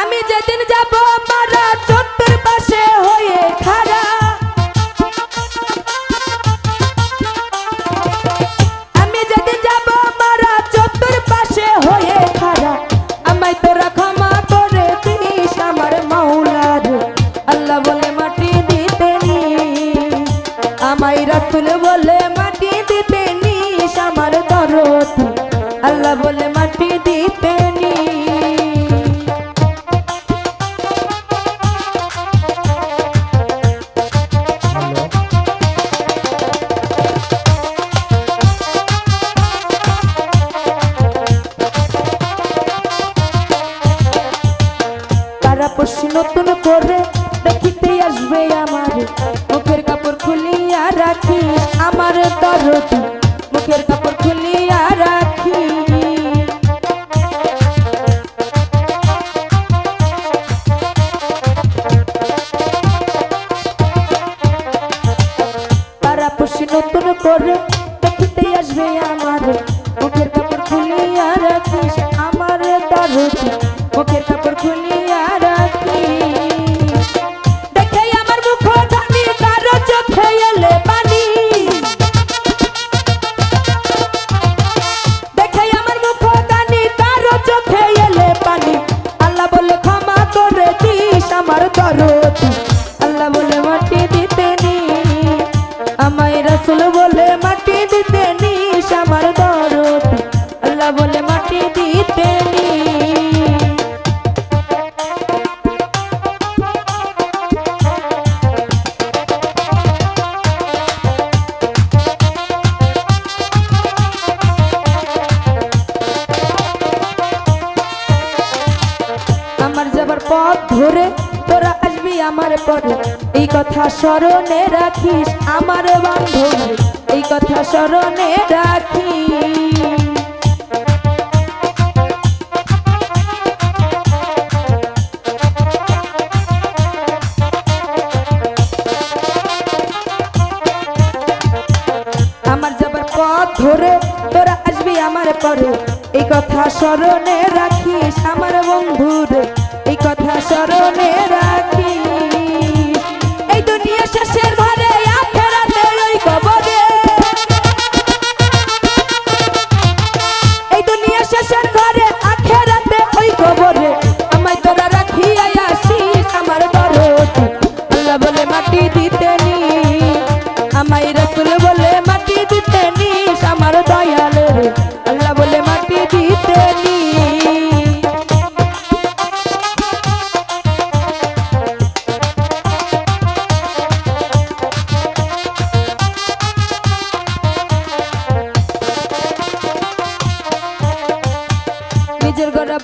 আমি যেদিন যাব মারা চত্বর পাশে হয়ে খাড়া। আমি যেদিন যাব মারা চত্বর পাশে হয়ে খাড়া। আমায় তোরা ক্ষমা করে দিস আমার মাওলার। আল্লাহ বলে মাটি দিতে নি আমায় রাসুল বলে মাটি দিতে নিস আমার দরদ। আল্লাহ বলে মাটি দিতে নি নতুন করে দেখিতে আসবে আমার। মুখের কাপড় খুলিয়া রাখি, আমার দরদ মুখের কাপড় খুলিয়া রাখি। নতুন করে দেখিতে আসবে আমার। মুখের কাপড় খুলিয়া রাখিস, আমার দরদ মুখের আমার যাবার পথ ধরে, তোরা আসবি আমার পরে এই কথা স্মরণে রাখিস আমার বান্ধব। এই কথা স্মরণে রাখি আমার ধরে, তোরা আসবি আমার পরে এই কথা স্মরণে রাখিস আমার বন্ধুরে এই কথা স্মরণে রাখিস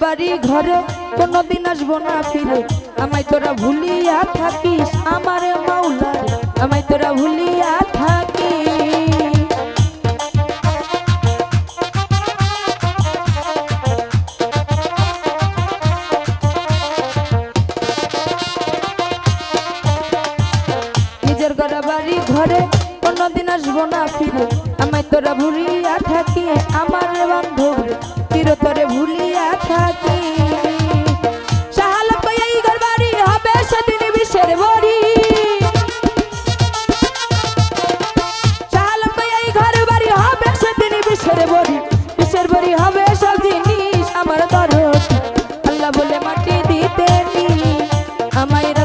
বাড়ি ঘরে, কোনোদিন আসব না ফিরে। আমায় তোরা ভুলিয়া থাকিস, আমার মাওলা আমায় তোরা ভুলিয়া থাকি নিজের ঘরে, বাড়ি ঘরে কোনোদিন আসব না ফিরে। আমায় তোরা ভুলিয়া থাকিস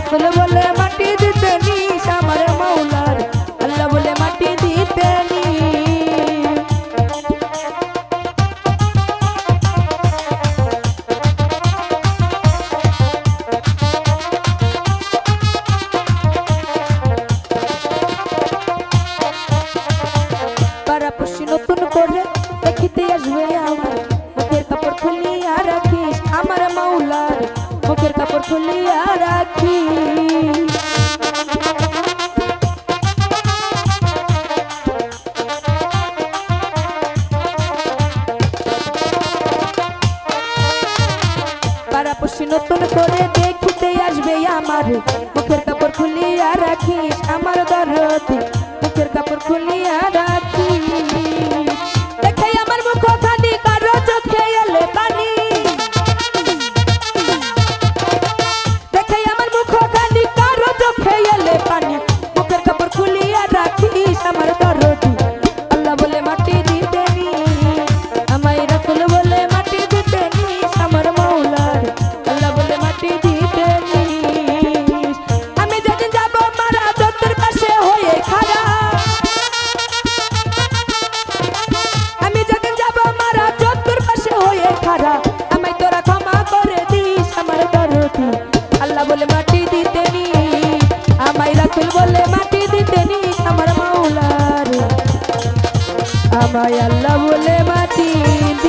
আমায় রাসুল বলে মাটি পাড়াপড়শি নতুন করে দেখিতে আসবে আমার। মুখের কাপড় খুলিয়া রাখিস আমার দরদ। মুখের কাপড় খুলিয়া রাখি আমায় আল্লাহ বলে বাঁচিয়ে